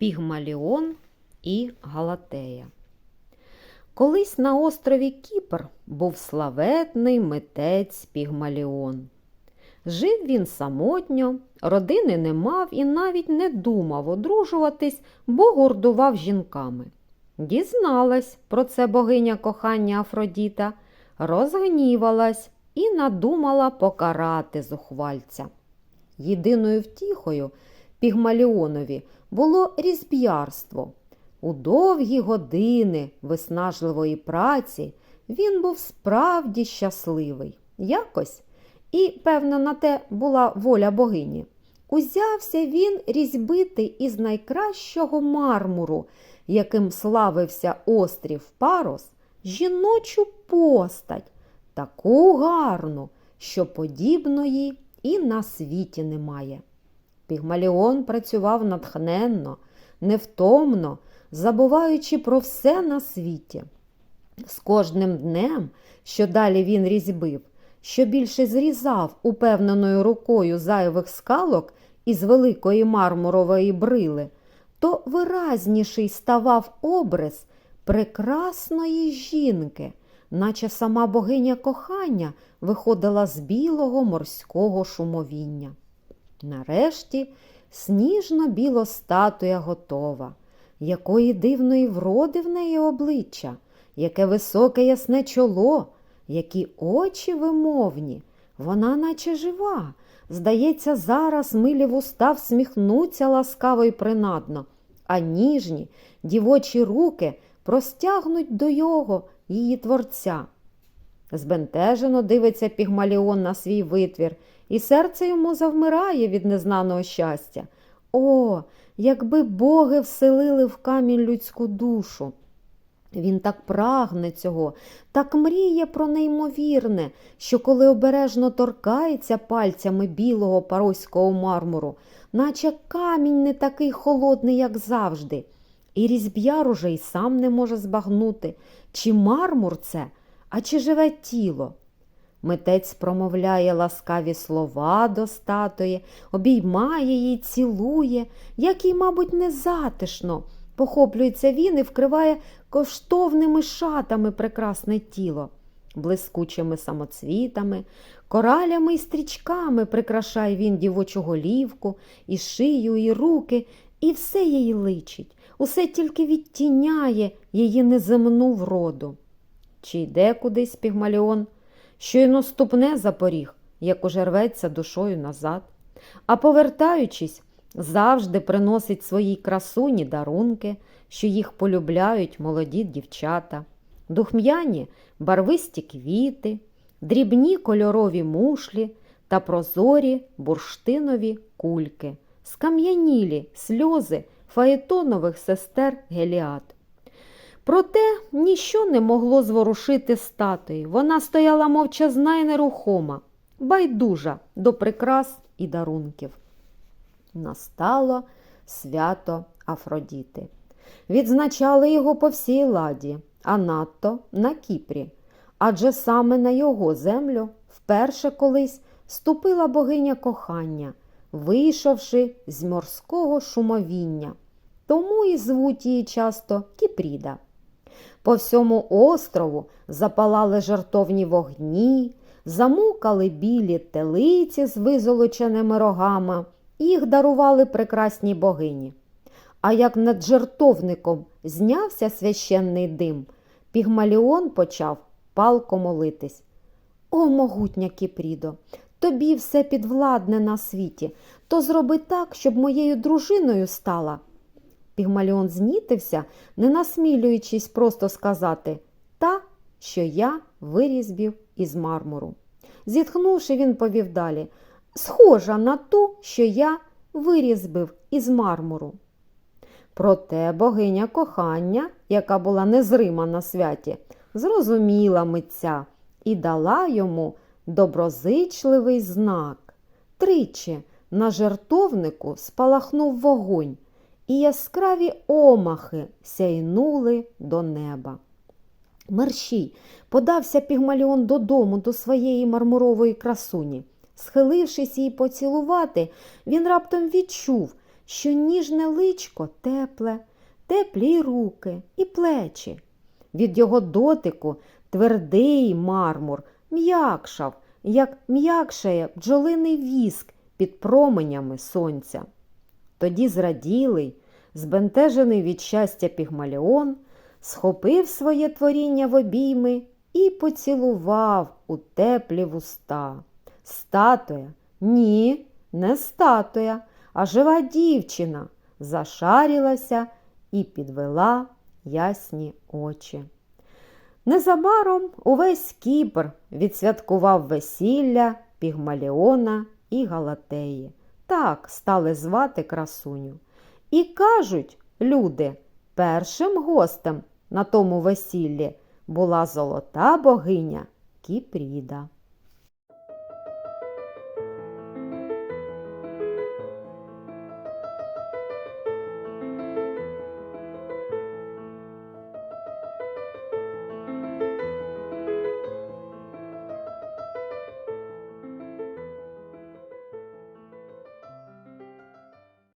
Пігмаліон і Галатея. Колись на острові Кіпр був славетний митець Пігмаліон. Жив він самотньо, родини не мав і навіть не думав одружуватись, бо гордував жінками. Дізналась про це богиня кохання Афродіта, розгнівалась і надумала покарати зухвальця. Єдиною втіхою Пігмаліонові було різб'ярство. У довгі години виснажливої праці він був справді щасливий. Якось, і, певно, на те була воля богині. Узявся він різьбити із найкращого мармуру, яким славився острів Парос, жіночу постать, таку гарну, що подібної і на світі немає. Пігмаліон працював натхненно, невтомно, забуваючи про все на світі. З кожним днем, що далі він різьбив, що більше зрізав упевненою рукою зайвих скалок із великої мармурової брили, то виразніший ставав образ прекрасної жінки, наче сама богиня кохання виходила з білого морського шумовіння. Нарешті сніжно-біла статуя готова, якої дивної вроди в неї обличчя, яке високе ясне чоло, які очі вимовні, вона наче жива. Здається, зараз милі вуста всміхнуться ласкаво й принадно, а ніжні дівочі руки простягнуть до його, її творця. Збентежено дивиться Пігмаліон на свій витвір, і серце йому завмирає від незнаного щастя. О, якби боги вселили в камінь людську душу. Він так прагне цього, так мріє про неймовірне, що коли обережно торкається пальцями білого пароського мармуру, наче камінь не такий холодний, як завжди, і різьб'яр уже й сам не може збагнути, чи мармур це, а чи живе тіло. Митець промовляє ласкаві слова до статуї, обіймає її, цілує, як їй, мабуть, незатишно. Похоплюється він і вкриває коштовними шатами прекрасне тіло, блискучими самоцвітами, коралями і стрічками прикрашає він дівочу голівку, і шию, і руки, і все їй личить, усе тільки відтіняє її неземну вроду. Чи йде кудись пігмаліон, щойно ступне за поріг, як уже рветься душою назад, а повертаючись, завжди приносить своїй красуні дарунки, що їх полюбляють молоді дівчата, духм'яні барвисті квіти, дрібні кольорові мушлі та прозорі бурштинові кульки, скам'янілі сльози фаетонових сестер Геліад. Проте ніщо не могло зворушити статуї. Вона стояла мовчазна і нерухома, байдужа до прикрас і дарунків. Настало свято Афродіти. Відзначали його по всій ладі, а надто на Кіпрі, адже саме на його землю вперше колись ступила богиня кохання, вийшовши з морського шумовіння. Тому і звуть її часто Кіпріда. По всьому острову запалали жартовні вогні, замукали білі телиці з визолоченими рогами, їх дарували прекрасній богині. А як над жертовником знявся священний дим, Пігмаліон почав палко молитись. О, могутня Кіпрідо, тобі все підвладне на світі, то зроби так, щоб моєю дружиною стала. Пігмаліон знітився, не насмілюючись просто сказати та, що я вирізбів із мармуру. Зітхнувши, він повів далі схожа на ту, що я вирізбив із мармуру. Проте богиня кохання, яка була незрима на святі, зрозуміла митця і дала йому доброзичливий знак. Тричі на жертовнику спалахнув вогонь, і яскраві омахи сяйнули до неба. Мерщій подався Пігмаліон додому до своєї мармурової красуні. Схилившись її поцілувати, він раптом відчув, що ніжне личко тепле, теплі руки і плечі. Від його дотику твердий мармур м'якшав, як м'якшає бджолиний віск під променями сонця. Тоді зраділий, збентежений від щастя Пігмаліон, схопив своє творіння в обійми і поцілував у теплі вуста. Статуя? Ні, не статуя, а жива дівчина зашарілася і підвела ясні очі. Незабаром увесь Кіпр відсвяткував весілля Пігмаліона і Галатеї. Так стали звати красуню. І кажуть люди, першим гостем на тому весіллі була золота богиня Кіпріда.